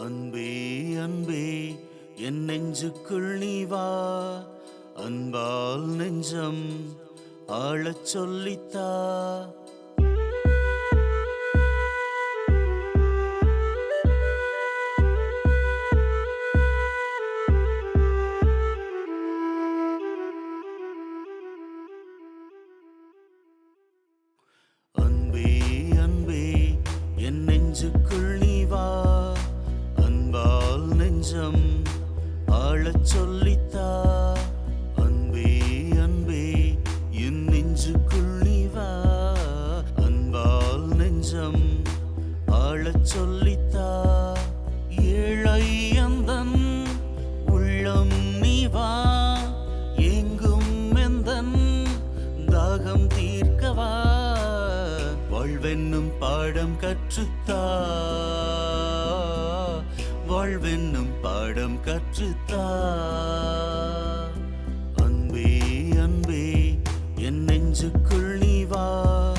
அன்பே அன்பே என் நெஞ்சுக்குள் நீ வா. அன்பால் நெஞ்சம் ஆளச் சொல்லித்தா. சொல்லித்தா. அன்பே அன்பே என் நெஞ்சுக்குள் நீ வா. அன்பால் நெஞ்சம் ஆளச் சொல்லித்தா. ஏழை அந்தன் உள்ளம் நீ வா. எங்கும் எந்தன் தாகம் தீர்க்கவா. வாழ்வென்னும் பாடம் கற்றுத்தா. வாழ்வென்னும் பாடம் கற்றுத்தா. அன்பே அன்பே என் நெஞ்சுக்குள் நீ வா.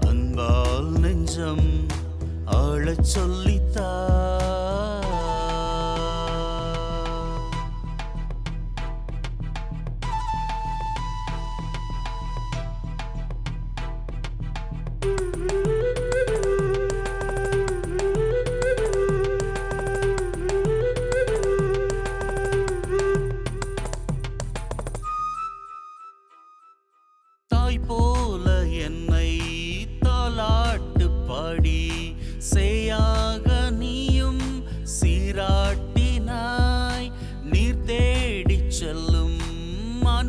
அன்பால் நெஞ்சம் ஆளச் சொல்லித்தா. সম্মান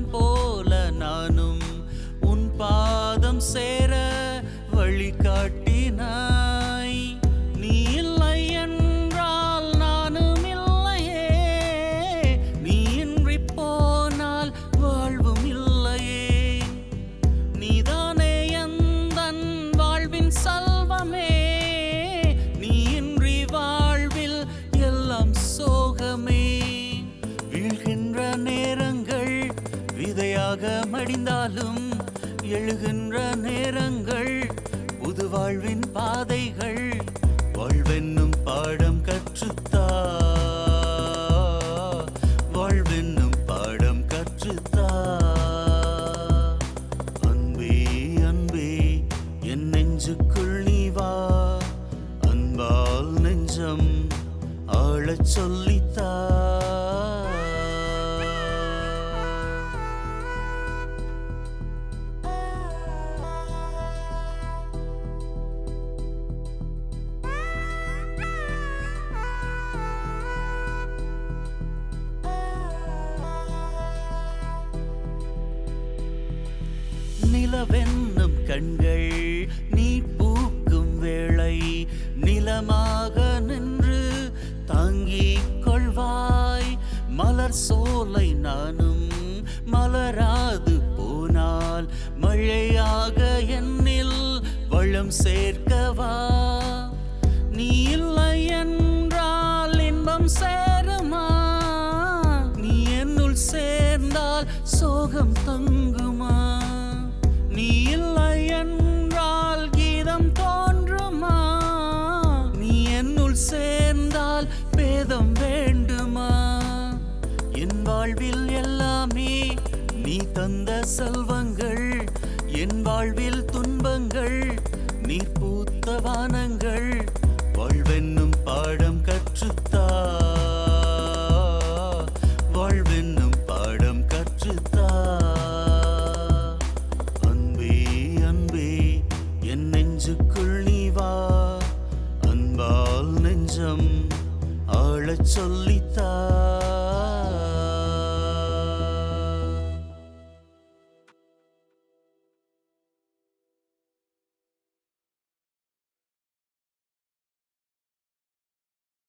விதையாக மடிந்தாலும் எழுகின்ற நேரங்கள் புது வாழ்வின் பாதைகள் வாழ்வென்னும் பாடம் கற்றுத்தா. வாழ்வென்னும் பாடம் கற்றுத்தா. அன்பே அன்பே என் நெஞ்சுக்குள் நீ வா. அன்பால் நெஞ்சம் ஆளச் சொல்லித்தா. நிலவென்னும் கண்கள் நீ பூக்கும் வேளை நிலமாக நின்று தாங்கிக் கொள்வாய். மலர் சோலை நானும் மலராது போனால் மழையாக என்னில் வளம் சேர்க்கவா? நீ இல்லை என்றால் இன்பம் சேருமா? நீ என்னுள் சேர்ந்தால் சோகம் வாழ்வில் எல்லாமே நீ தந்த செல்வங்கள் என் வாழ்வில் துன்பங்கள் நீ பூத்த வானங்கள் வாழ்வென்னும் பாடம் கற்றுத்தா. வாழ்வென்னும் பாடம் கற்றுத்தா. அன்பே அன்பே என் நெஞ்சுக்குள் நீ வா. அன்பால் நெஞ்சம் ஆளச் சொல்லித்தா.